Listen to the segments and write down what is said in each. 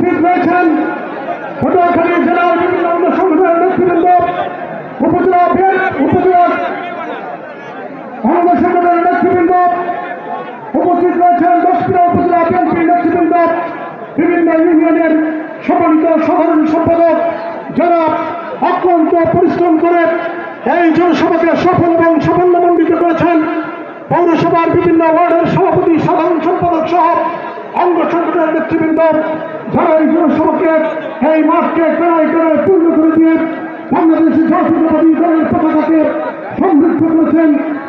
উপস্থিত রয়েছেন পটুয়াখালী জেলার বিভিন্ন অঙ্গ সংগঠনের নেতৃবৃন্দ, উপজেলা উপজেলা অঙ্গ সংগঠনের নেতৃবৃন্দ, উপস্থিত রয়েছেন দশপিরা উপজেলা বিএনপির নেতৃবৃন্দ, বিভিন্ন ইউনিয়নের সম্মানিত সাধারণ সম্পাদক যারা অক্লান্ত পরিশ্রম করে এই জনসভাকে সফল এবং সাফল্যমণ্ডিত করেছেন। পৌরসভার বিভিন্ন ওয়ার্ডের সভাপতি, সাধারণ সম্পাদক সহ অঙ্গ সংগঠনের নেতৃবৃন্দ এই জনসভাকে এই মাঠকে কেনায় কেনায় পূর্ণ করে দিয়ে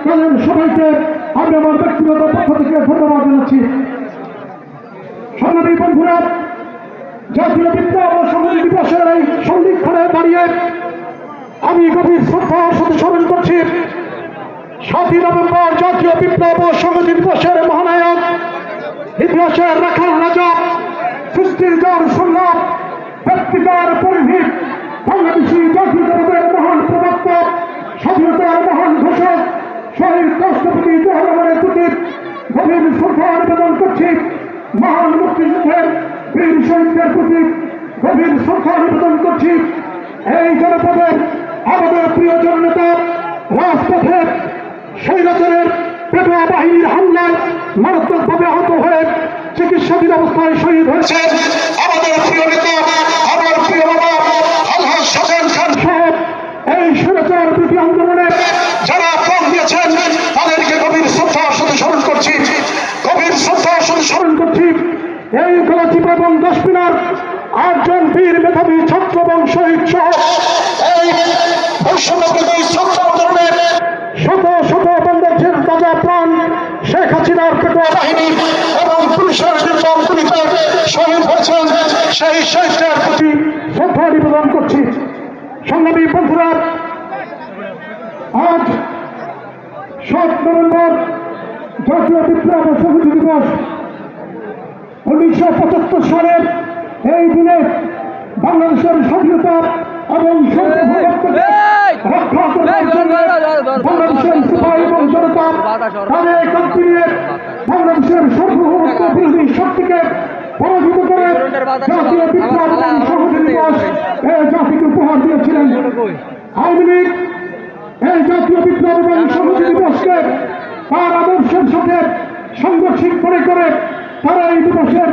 তাদের সবাইকে আমি আমার ব্যক্তিগত পক্ষ থেকে ধন্যবাদ জানাচ্ছি। সংগ্রামী বন্ধুরা, জাতীয় বিদ্যা ও সমাজ দিবসের এই সন্ধিক্ষণে দাঁড়িয়ে আমি গভীর স্মরণ করছি। সাতই নভেম্বর জাতীয় বিপ্লব ও সংহতি দিবসের মহানায়ক, ইতিহাসের রাখাল রাজা সৃষ্টির জ্বর সংলাপ ব্যক্তিকার পরিহিত বাংলাদেশি জাতীয়তাবাদের মহান প্রবক্তা, স্বাধীনতার মহান ঘোষক, শহীদ রাষ্ট্রপতি জওয়াহরলালের প্রতি গভীর শ্রদ্ধা নিবেদন করছি। মহান মুক্তিযুদ্ধের বীর শহীদদের প্রতি গভীর শ্রদ্ধা নিবেদন করছি। এই জনপদের আমাদের প্রিয় জননেতা রাজপথে স্বৈরাচারের পেটোয়া বাহিনীর হামলায় মারাত্মকভাবে আহত হয়ে চিকিৎসাধীন অবস্থায় শহীদ হয়েছে। আমাদের প্রিয় নেতা আমার প্রিয় বাবা আলহাজ হোসেন খান। সাহেব এই স্বৈরাচার বিরোধী আন্দোলনে যারা প্রাণ দিয়েছেন তাদেরকে গভীর শ্রদ্ধার সাথে স্মরণ করছি। গভীর শ্রদ্ধার সাথে স্মরণ করছি। এই গলাচিপ এবং দশপিনার আটজন বীর মেধাবী ছাত্র এবং শহীদ সহ এই বৈষম্যবিরোধী ছাত্র আন্দোলনের শত শত বাংলাদেশের তাজা প্রাণ শেখ হাসিনার পেটোয়া বাহিনী এবং পুলিশের শহীদ হয়েছেন সেই শহীদদের প্রতি শ্রদ্ধা নিবেদন করছি সংগ্রামী বন্ধুরা আজ সাত নভেম্বর জাতীয় বিপ্লব ও সংহতি দিবস উনিশশো পঁচাত্তর সালের এই দিনে বাংলাদেশের স্বাধীনতা এবং রক্ষা করবার জন্য বাংলাদেশের সিপাহী এবং জনতা তাদের কান্তি নিয়ে বাংলাদেশের সার্বভৌমত্ব বিরোধী শক্তিকে পরাজিত করে জাতীয় বিপ্লব এবং সংহতি দিবস এ জাতিকে উপহার দিয়েছিলেন। আওয়ামী লীগ এই জাতীয় বিপ্লব এবং সংহতি দিবসকে তার আদর্শের সাথে সাংঘর্ষিক মনে করে তারা এই দিবসের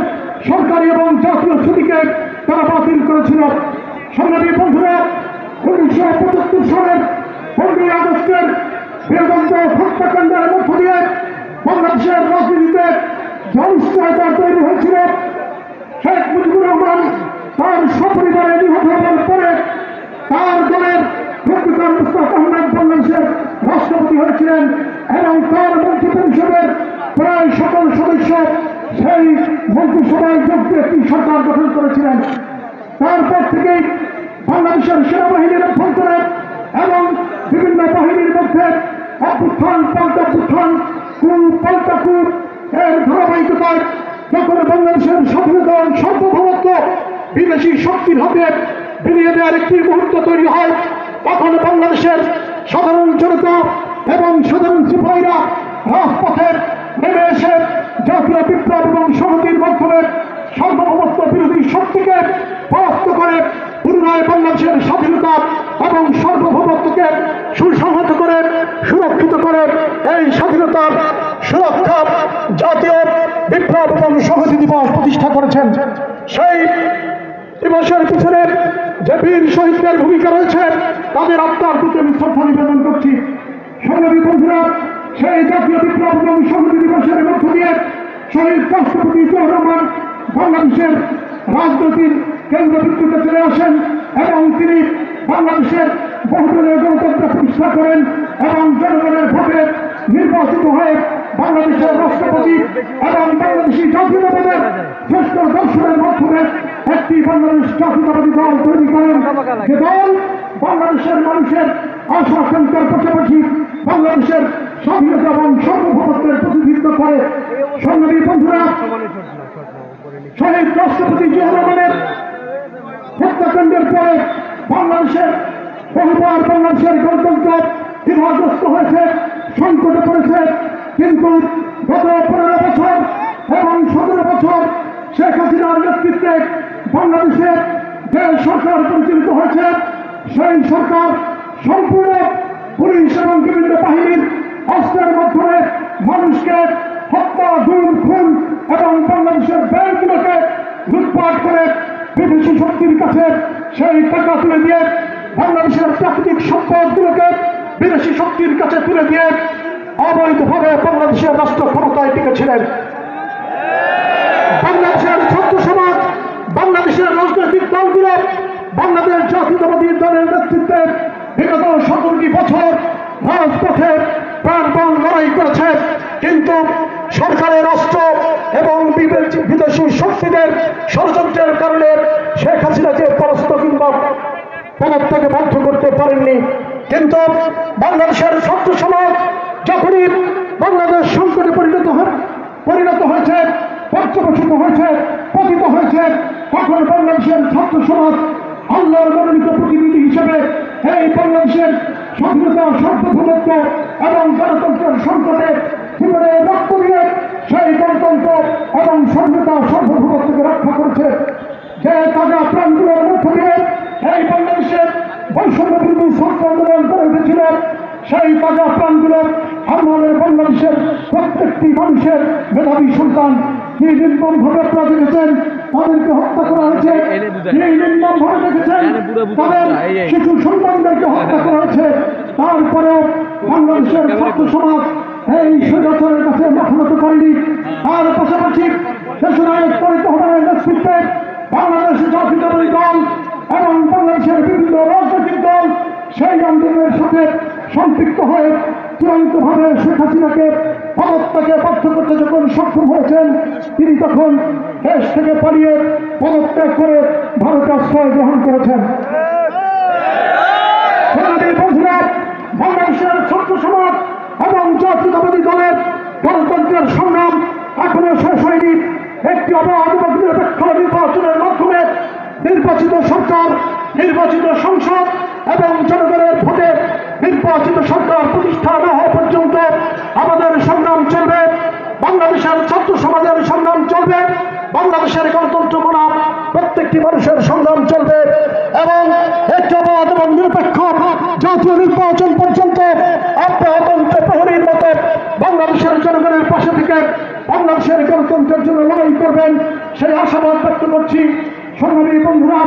সরকারি এবং জাতীয় ছুটিকে তারা বাতিল করেছিল। সংগ্রামী বন্ধুরা উনিশশো পঁচাত্তর সালের পনেরোই আগস্টের বীরগঞ্জ হত্যাকাণ্ডের মধ্য অনিশ্চয়তা তৈরি হয়েছিল। শেখ মুজিবুর রহমান তার সপরিবারে নিহত হওয়ার পরে তার দলের ফখরুদ্দিন মুস্তাফা আহমেদ বাংলাদেশের রাষ্ট্রপতি হয়েছিলেন এবং তার মন্ত্রী পরিষদের প্রায় সকল সদস্য সেই মন্ত্রিসভায় যোগ দিয়ে একটি সরকার গঠন করেছিলেন। তারপর থেকেই বাংলাদেশের সেনাবাহিনীর অভ্যন্তরে এবং বিভিন্ন বাহিনীর মধ্যে অভ্যুত্থান, পাল্টা অভ্যুত্থান, কুল, পাল্টা কুল এর ধারাবাহিকতায় যখন বাংলাদেশের স্বাধীনতা সার্বভৌমত্ব বিদেশি শক্তির হাতে বিলিয়ে দেওয়ার একটি মুহূর্ত তৈরি হয়, তখন বাংলাদেশের সাধারণ জনতা এবং সাধারণ সিপাহীরা রাজপথে নেমে এসে জাতীয় বিপ্লব এবং সংহতির মাধ্যমে সার্বভৌমত্ব বিরোধী শক্তিকে পরাস্ত করে পুনরায় বাংলাদেশের স্বাধীনতা এবং সার্বভৌমত্বকে সুসংহত করে, সুরক্ষিত করে এই স্বাধীনতার সুরক্ষা জাতীয় বিপ্লব এবং সংহতি দিবস প্রতিষ্ঠা করেছেন। সেই দিবসের পিছনে যে বীর শহীদদের ভূমিকা রয়েছে, তাদের আত্মার প্রতি আমি শ্রদ্ধা নিবেদন করছি। সংগ্রামী বন্ধুরা, সেই জাতীয় বিপ্লব এবং সংহতি দিবসের মধ্য দিয়ে শহীদ রাষ্ট্রপতি জিয়াউর বাংলাদেশের রাজনৈতিক কেন্দ্রবিন্দুতে চলে আসেন এবং তিনি বাংলাদেশের বহুদলীয় গণতন্ত্র প্রতিষ্ঠা করেন এবং জনগণের ভোটে নির্বাচিত হয়ে বাংলাদেশের রাষ্ট্রপতি এবং বাংলাদেশি জাতীয়তাবাদের শ্রেষ্ঠ দর্শনের মাধ্যমে একটি বাংলাদেশ জাতীয়তাবাদী দল তৈরি করেন। যে দল বাংলাদেশের মানুষের আশা আকাঙ্ক্ষার পাশাপাশি বাংলাদেশের স্বাধীনতা এবং সার্বভৌমত্বের প্রতিনিধিত্ব করে। সংগ্রামী বন্ধুরা, শহীদ রাষ্ট্রপতি জিয়া রহমানের হত্যাকাণ্ডের পরে বাংলাদেশের বহুবার বাংলাদেশের গণতন্ত্র বিভাগগ্রস্ত হয়েছে, সংকটে পড়েছে। কিন্তু গত পনেরো বছর এবং সতেরো বছর শেখ হাসিনার নেতৃত্বে বাংলাদেশে যে সরকার পরিচালিত হয়েছে, সেই সরকার সম্পূর্ণ পুলিশ এবং বিভিন্ন বাহিনীর অস্ত্রের মাধ্যমে মানুষকে হত্যা গুম খুন এবং বাংলাদেশের ব্যাংকগুলোকে লুটপাট করে বিদেশি শক্তির কাছে সেই টাকা তুলে দিয়ে বাংলাদেশের প্রাকৃতিক সম্পদগুলোকে বিদেশি শক্তির কাছে তুলে দিয়ে অবৈধভাবে বাংলাদেশের রাষ্ট্র ক্ষমতায় টিকেছিলেন। বাংলাদেশের ছাত্র সমাজ, বাংলাদেশের রাজনৈতিক দলগুলো, বাংলাদেশ জাতীয়তাবাদী দলের নেতৃত্বে বিগত সতেরোটি বছর রাজপথে প্রাণপণ লড়াই করেছে। কিন্তু সরকারের অস্ত্র এবং বিদেশি শক্তিদের ষড়যন্ত্রের কারণে শেখ হাসিনাকে পরাস্ত কিংবা পদত্যাগে বাধ্য করতে পারেননি। কিন্তু বাংলাদেশের ছাত্র সমাজ যখনই বাংলাদেশ সংকটে পরিণত হয়, পরিণত হয়েছে পর্যবেসিত হয়েছে, পতিত হয়েছে, তখন বাংলাদেশের ছাত্র সমাজ আল্লাহর মনোনীত প্রতিনিধি হিসেবে এই বাংলাদেশের স্বাধীনতা, সার্বভৌমত্ব এবং গণতন্ত্রের সংকটে জীবনে রক্ত দিয়ে সেই গণতন্ত্র এবং স্বাধীনতা, সার্বভৌমত্বকে রক্ষা করেছে। যে তাজা প্রাণগুলোর মধ্য দিয়ে এই বাংলাদেশের বৈষম্য বিরোধী ছাত্র আন্দোলন করে উঠেছিল সেই তাজা প্রাণগুলো আমাদের বাংলাদেশের প্রত্যেকটি মানুষের মেধাবী সন্তান কি নির্মম ভাবে আপনারা দেখেছেন তাদেরকে হত্যা করা হয়েছে কি নির্মম ভাবে দেখেছেন তাদের শিশু সন্তানদেরকে হত্যা করা হয়েছে। তারপরেও বাংলাদেশের ছাত্র সমাজ এই স্বৈরাচারের কাছে মাথানত করেনি। তার পাশাপাশি দেশনায়ক তরিত হবানের নেতৃত্বে বাংলাদেশ জাতীয়তাবাদী দল এবং বাংলাদেশের বিভিন্ন রাজনৈতিক দল সেই আন্দোলনের সাথে সম্পৃক্ত হয়ে চূড়ান্তভাবে শেখ হাসিনাকে, পদত্যাগে বাধ্য করতে যখন সক্ষম হয়েছেন, তিনি তখন দেশ থেকে পালিয়ে পদত্যাগ করে ভারতে আশ্রয় গ্রহণ করেছেন। বাংলাদেশের ছোট্ট সমাজ এবং জাতীয়তাবাদী দলের গণতন্ত্রের সংগ্রাম এখনও শেষ হয়নি। একটি অবাধ এবং নিরপেক্ষ নির্বাচনের মাধ্যমে নির্বাচিত সরকার, নির্বাচিত সংসদ নির্বাচিত সরকার প্রতিষ্ঠা না হওয়া পর্যন্ত আমাদের সংগ্রাম চলবে, বাংলাদেশের ছাত্র সমাজের সংগ্রাম চলবে, বাংলাদেশের গণতন্ত্র মানা প্রত্যেকটি মানুষের সংগ্রাম চলবে এবং একটি এবং নিরপেক্ষ জাতীয় নির্বাচন পর্যন্ত অব্যাহত প্রহরীর মতো বাংলাদেশের জনগণের পাশে থেকে বাংলাদেশের গণতন্ত্রের জন্য লড়াই করবেন সেই আশাবাদ ব্যক্ত করছি। সংগ্রামী বন্ধুরা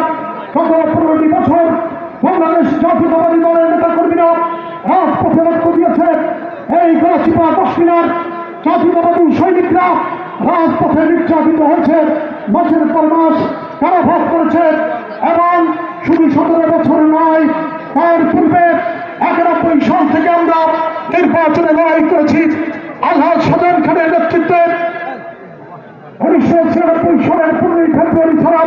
গত পনেরোটি বছর বাংলাদেশ জাতীয়তাবাদী দলের নেতা কর্মীরা রাজপথে রক্ত দিয়েছে এই গলাচিপা দক্ষিণার জাতীয়তাবাদী সৈনিকরা রাজপথে নির্যাতিত হয়েছে। মাসের পর মাস কারাভোগ করেছে এবং শুধু সতেরো বছর নয়, তার পূর্বে একানব্বই সাল থেকে আমরা নির্বাচনে লড়াই করেছি। আল্লাহ সদন খানের নেতৃত্বে উনিশশো ছিয়ানব্বই সালের পনেরোই ফেব্রুয়ারি ছাড়া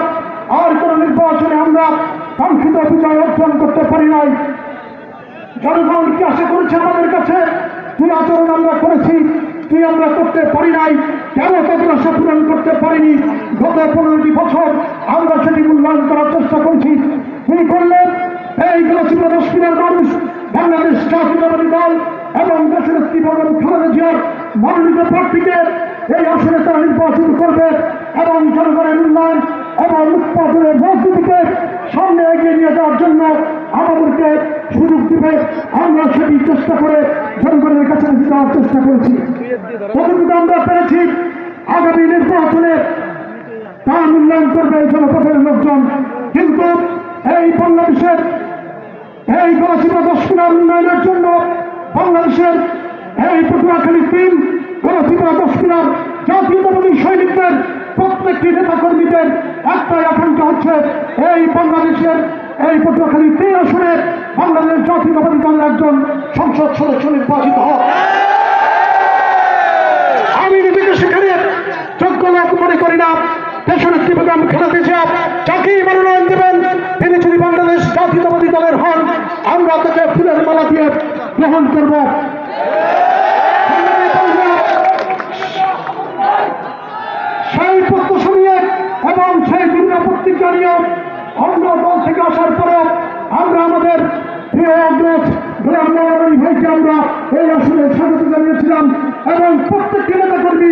আর কোন নির্বাচনে আমরা কাঙ্ক্ষিত বিজয় অর্জন করতে পারি নাই। জনগণ কি আশা করেছে আমাদের কাছে? কি আচরণ আমরা করেছি কি আমরা করতে পারি নাই। কেন তাদের আশা পূরণ করতে পারিনি? গত পনেরোটি বছর আমরা সেটি মূল্যায়ন করার চেষ্টা করেছি। কি করলেন এই গেছিল দশ দিনের মানুষ, বাংলাদেশ জাতীয়তাবাদী দল এবং দেশের একটি বড় খালেদা জিয়ার মনোনীত প্রার্থীকে এই আসনে তারা নির্বাচন করবে এবং জনগণের উন্নয়ন এবং উৎপাদনের রাজনীতিকে সামনে এগিয়ে নিয়ে যাওয়ার জন্য আমাদেরকে সুযোগ দিবে আমরা সেটি চেষ্টা করে জনগণের যাওয়ার চেষ্টা করেছি। কতটুকু আমরা পেরেছি আগামী নির্বাচনে। তা মূল্যায়ন করবে এই জনপথের লোকজন। কিন্তু এই বাংলাদেশের, এই গণসীমা দক্ষিণার উন্নয়নের জন্য বাংলাদেশের এই পটুয়াখালী তিন গণসীমা দক্ষিণার জাতীয়তাবাদী সৈনিকদের প্রত্যেকটি নেতা কর্মীদের একটাই আকাঙ্ক্ষা হচ্ছে এই বাংলাদেশের এই পটুয়াখালী তিন আসনে বাংলাদেশ জাতীয়তাবাদী দলের একজন সংসদ সদস্য নির্বাচিত হোক আমি নিজেকে সেখানে যোগ্য লোক মনে করি না দেশনেত্রী বেগম খেলাতে চাপ যাকেই মনোনয়ন দেবেন তিনি যদি বাংলাদেশ জাতীয়তাবাদী দলের হন আমরা তাকে ফুলের মালা দিয়ে গ্রহণ করব। সেই প্রত্যাশা নিয়ে এবং সেই ভিন্ন প্রতিজ্ঞা নিয়ে অন্য দল থেকে আসার পরেও আমরা আমাদের আমরা এই আসনে স্বাগত জানিয়েছিলাম এবং প্রত্যেকটি নেতা কর্মী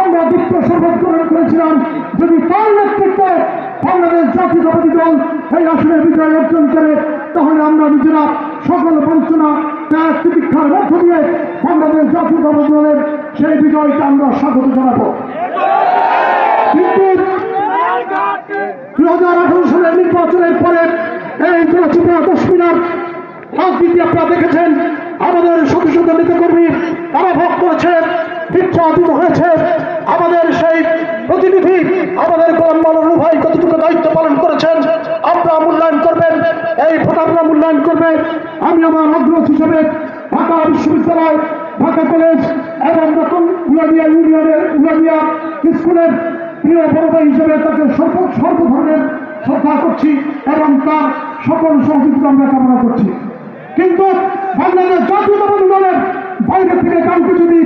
আমরা দুঃখ শপথ গ্রহণ করেছিলাম। যদি তার নেতৃত্বে বাংলাদেশ জাতীয়তাবাদী দল এই আসনে বিজয় অর্জন করে, তাহলে আমরা নিজেরা সকল বঞ্চনা ত্যাগ তিতিক্ষার মধ্য দিয়ে বাংলাদেশ জাতীয়তাবাদী দলের সেই বিজয়কে আমরা স্বাগত জানাব। কিন্তু দু হাজার আঠারো সালের নির্বাচনের পরে এই গোলচিপা দশ মিনার রাজনীতি আপনারা দেখেছেন, আমাদের সদস্যদের নেতা কর্মী তারা ভোগ করেছে বিচ্ছাদিত হয়েছে। আমাদের সেই প্রতিনিধি, আমাদের গোলাম মালুর ভাই কতটুকু দায়িত্ব পালন করেছেন আপনারা মূল্যায়ন এই ভোটাররা মূল্যায়ন করবেন আমি আমার অগ্রজ হিসেবে ঢাকা বিশ্ববিদ্যালয়, ঢাকা কলেজ এবং নতুন উলানিয়া ইউনিয়নের উলানিয়া স্কুলের প্রিয় বড় ভাই হিসেবে তাকে সর্ব সর্ব ধরনের শ্রদ্ধা করছি এবং তার সকল সহযোগিতা আমরা কামনা করছি। কিন্তু বাংলাদেশ জাতীয়তাবাদী দলের বাইরে থেকে কাউকে যদি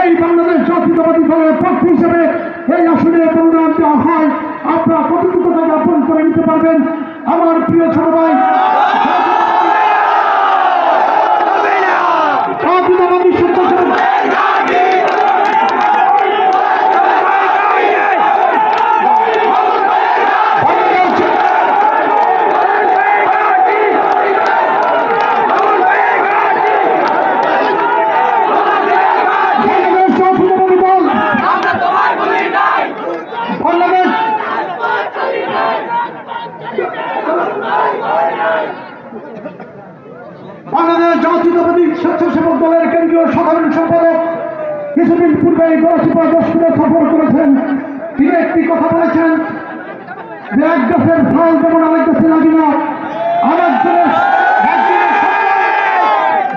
এই বাংলাদেশ জাতীয়তাবাদী দলের প্রার্থী হিসেবে এই আসনে মনোনয়ন দেওয়া হয়, আপনারা কতটুকু জায়গা পূরণ করে নিতে পারবেন? আমার প্রিয় ছোট ভাই জাতীয়তাবাদী স্বেচ্ছাসেবক বাংলাদেশ জাতীয়তাবাদী দল আমরা তোমায় ভুলি নাই বাংলাদেশ বাংলাদেশ জাতীয়তাবাদী স্বেচ্ছাসেবক দলের কেন্দ্রীয় সাধারণ সম্পাদক কিছুদিন পূর্বে এই গলাচিপা দশমিনে সফর করেছেন তিনি একটি কথা বলেছেন। যে এক গাছের ফল যেমন আরেক গাছে লাগে না, আরেকজনের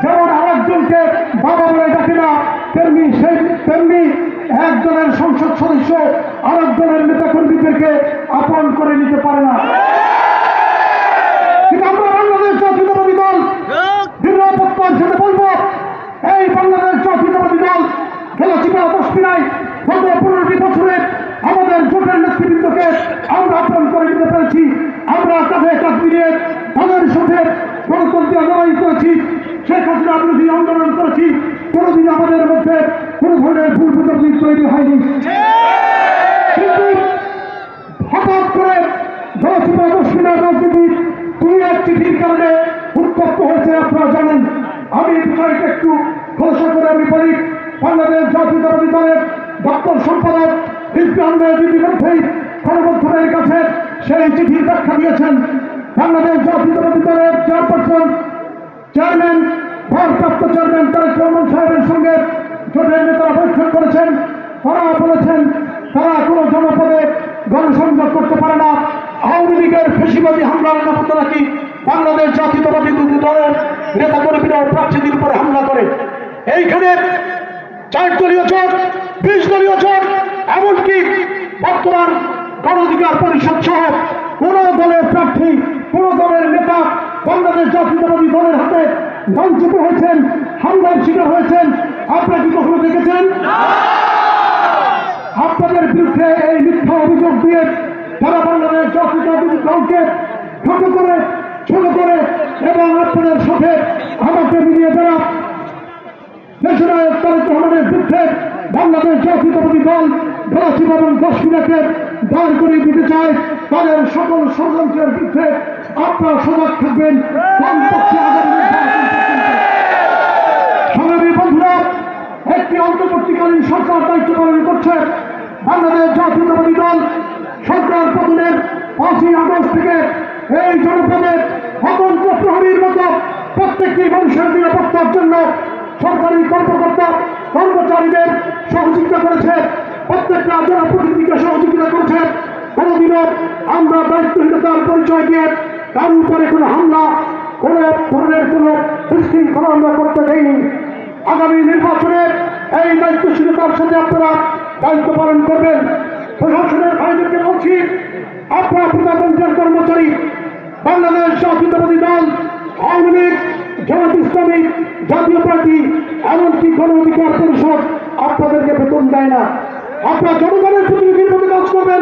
যেমন আরেকজনকে বাবা বলে ডাকে না, তেমনি সেই তেমনি একজনের সংসদ সদস্য আরেকজনের নেতা কর্মীদেরকে আপন করে নিতে পারে না কিন্তু আমরা বাংলাদেশ জাতীয়তাবাদী দল নিরাপত্তার সাথে বলব এই বাংলাদেশ জাতীয়তাবাদী দল খেলাচিপা দশমিনায় গত পনেরোটি বছরে আমাদের জোটের নেতৃবৃন্দকে আমরা আপন করে নিতে পেরেছি। আমরা কাঁধ মিলিয়ে তাদের সাথে গণতন্ত্রে লড়াই করেছি। শেখ হাসিনা বিরোধী আন্দোলন করেছি। কোনোদিন আমাদের মধ্যে কোনো ধরনের ভুল বুঝাবুঝি তৈরি হয়নি। কিন্তু হঠাৎ করে মুসলিমের রাজনীতি দুই এক চিঠির কারণে উত্তপ্ত হয়েছে, আপনারা জানেন। আমি একটু করে আমি বলি বাংলাদেশ জাতীয়তাবাদী দলের দপ্তর সম্পাদক আহমেদ ইতিমধ্যেই গণমাধ্যমের কাছে সেই চিঠির ব্যাখ্যা দিয়েছেন বাংলাদেশ জাতীয়তাবাদী দলের চেয়ারপারসন চেয়ারম্যান, ভারপ্রাপ্ত চেয়ারম্যান তারেক রহমান সাহেবের সঙ্গে জোটের নেতারা বৈঠক করেছেন। তারা বলেছেন, তারা কোনো জনপদে গণসংযোগ করতে পারে না। আওয়ামী লীগের ফেসিবাদী হামলার নামতে নাকি বাংলাদেশ জাতীয়তাবাদী দলের নেতা কর্মীরা প্রার্থীদের উপরে হামলা করে? এইখানে চার দলীয় জোট, বিশ দলীয় জোট, এমনকি বর্তমান গণ অধিকার পরিষদ সহ কোন দলের প্রার্থী, কোন দলের নেতা বাংলাদেশ জাতীয়তাবাদী দলের হাতে লাঞ্ছিত হয়েছেন, হামলার শিকার হয়েছেন। আপনারা কি কখনো দেখেছেন? আপনাদের বিরুদ্ধে এই মিথ্যা অভিযোগ দিয়ে যারা বাংলাদেশ জাতীয়তাবাদী দলকে ছোট করে ছোট করে এবং আপনাদের সাথে আমাকে মিলিয়ে যারা দেশনায়ক তারেক রহমানের বিরুদ্ধে বাংলাদেশ জাতীয়তাবাদী দল গলাচিপ এবং দশমিনাকে দাঁড় করিয়ে দিতে চায় তাদের সকল ষড়যন্ত্রের বিরুদ্ধে আপনারা সজাগ থাকবেন। কমপক্ষে বন্ধুরা, একটি অন্তর্বর্তীকালীন সরকার দায়িত্ব পালন করছে। বাংলাদেশ জাতীয়তাবাদী দল সরকার পতনের পাঁচই আগস্ট থেকে এই জনপদে অতন্ত্র প্রহরীর মতো প্রত্যেকটি মানুষের নিরাপত্তার জন্য সরকারি কর্মকর্তা, কর্মচারীদের সহযোগিতা করেছে। প্রত্যেকটা জনপ্রতিনিধিকে সহযোগিতা করেছে কোনোদিনও আমরা দায়িত্বহীনতার পরিচয় দিয়ে তার উপরে কোনো হামলা, কোনো ধরনের কোনো বিশৃঙ্খলা আমরা করতে দেয়নি আগামী নির্বাচনে এই দায়িত্বশীলতার সাথে আপনারা দায়িত্ব পালন করবেন। প্রশাসনের ভাইদেরকে বলছি, আপনারা প্রজাতন্ত্রের কর্মচারী, বাংলাদেশ জাতীয়তাবাদী দল, আওয়ামী লীগ, জামাত ইসলামী, জাতীয় পার্টি, এমনকি গণ অধিকার পরিষদ, আপনাদেরকে বেতন দেয় না। আপনারা জনগণের প্রতিনিধির মতো কাজ করবেন।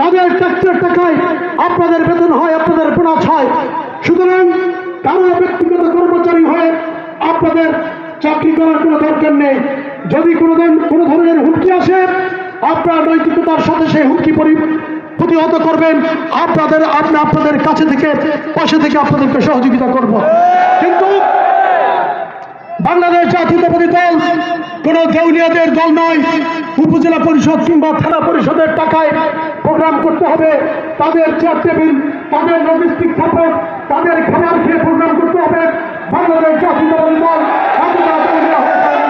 তাদের ট্যাক্সের টাকায় আপনাদের বেতন হয়, আপনাদের বোনাস হয়। সুতরাং কারও ব্যক্তিগত কর্মচারী হয়ে আপনাদের চাকরি করার কোনো দরকার নেই। যদি কোনো কোনো ধরনের হুমকি আসে, আপনার নৈতিকতার সাথে সেই হুমকি পরি প্রতিহত করবেন। আপনাদের আপনি আপনাদের কাছে থেকে, পাশে থেকে আপনাদেরকে সহযোগিতা করব। কিন্তু বাংলাদেশ জাতীয়তাবাদী দল, কোন দেউলিয়াদের দল নয়। উপজেলা পরিষদ কিংবা থানা পরিষদের টাকায় প্রোগ্রাম করতে হবে। তাদের চেয়ার টেবিল তাদের লজিস্টিক সাপোর্ট তাদের খেলার খেয়ে প্রোগ্রাম করতে হবে। বাংলাদেশ জাতীয়তাবাদী দল এতটা দেউলিয়া হয়ে যায় না।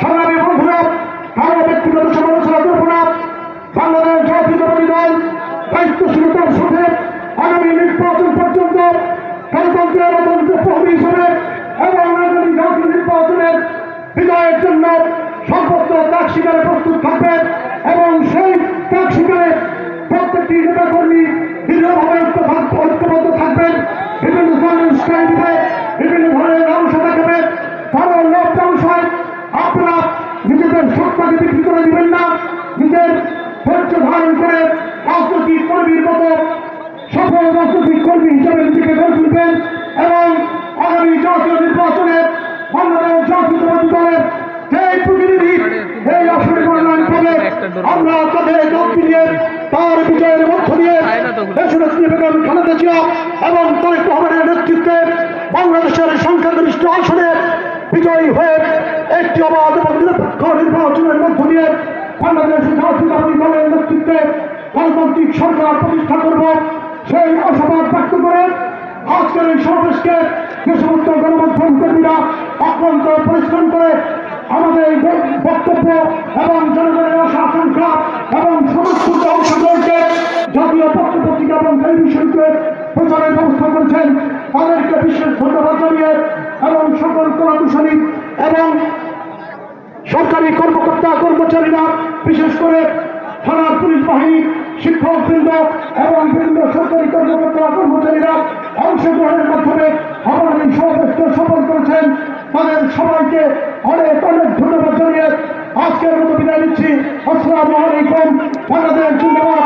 সংগ্রামী বন্ধুরা কারও ব্যক্তিগত সমালোচনা করব না বাংলাদেশ জাতীয়তাবাদী দল দায়িত্বশীলতার সাথে আগামী নির্বাচন পর্যন্ত গণতন্ত্রের অতন্ত্র প্রহরী হিসেবে এবং আগামী জাতীয় নির্বাচনের বিজয়ের জন্য সর্বোচ্চ ত্যাগ প্রস্তুত থাকবেন এবং সেই ত্যাগ শিকারে প্রত্যেকটি নেতাকর্মী দৃঢ়ভাবে ঐক্যবদ্ধ থাকবেন। বিভিন্ন ধরনের উস্কানি দিবে, বিভিন্ন ধরনের অংশ দেখাবে কারণ লকডাউন ব্যবসায় আপনারা নিজেদের সত্তাকে বিক্রি করে দিবেন না। নিজের ধৈর্য ধারণ করে রাজনৈতিক কর্মীর মতো সফল রাজনৈতিক কর্মী হিসেবে নিজেকে গড়ে তুলবেন এবং আগামী জাতীয় নির্বাচনে বাংলাদেশ জাতীয়তাবাদী দলের যে প্রতিনিধি এই আসনে মনোনয়ন পাবে আমরা তাদের যোগ দিয়ে তার বিজয়ের মধ্য দিয়ে দেশনেত্রী বেগম খালেদা জিয়া এবং তারেক রহমানের নেতৃত্বে বাংলাদেশের সংখ্যাগরিষ্ঠ আসনে বিজয়ী হয়ে একটি অবাধ এবং নিরপেক্ষ নির্বাচনের মধ্য দিয়ে বাংলাদেশ জাতীয়তাবাদী দলের নেতৃত্বে গণতান্ত্রিক সরকার প্রতিষ্ঠা করব। সেই আশাবাদ ব্যক্ত করে আজকের এই সমাবেশকে যে সমস্ত গণমাধ্যম কর্মীরা অক্লান্ত পরিশ্রম করে আমাদের এই বক্তব্য এবং জনগণের আশা আকাঙ্ক্ষা এবং সমস্ত অংশগ্রহণকে জাতীয় পত্র পত্রিকা এবং টেলিভিশনকে প্রচারের ব্যবস্থা করেছেন তাদেরকে বিশেষ ধন্যবাদ জানিয়ে এবং সকল কলাকুশলী এবং সরকারি কর্মকর্তা, কর্মচারীরা, বিশেষ করে থানার পুলিশ বাহিনী শিক্ষক বৃন্দ এবং বিভিন্ন সরকারি কর্মকর্তা, কর্মচারীরা অংশগ্রহণের মাধ্যমে আমার এই সমাবেশকে সফল করেছেন। তাদের সবাইকে অনেক অনেক ধন্যবাদ জানিয়ে আজকের মতো বিদায় নিচ্ছি। আসসালামু আলাইকুম। বাংলাদেশ জিন্দাবাদ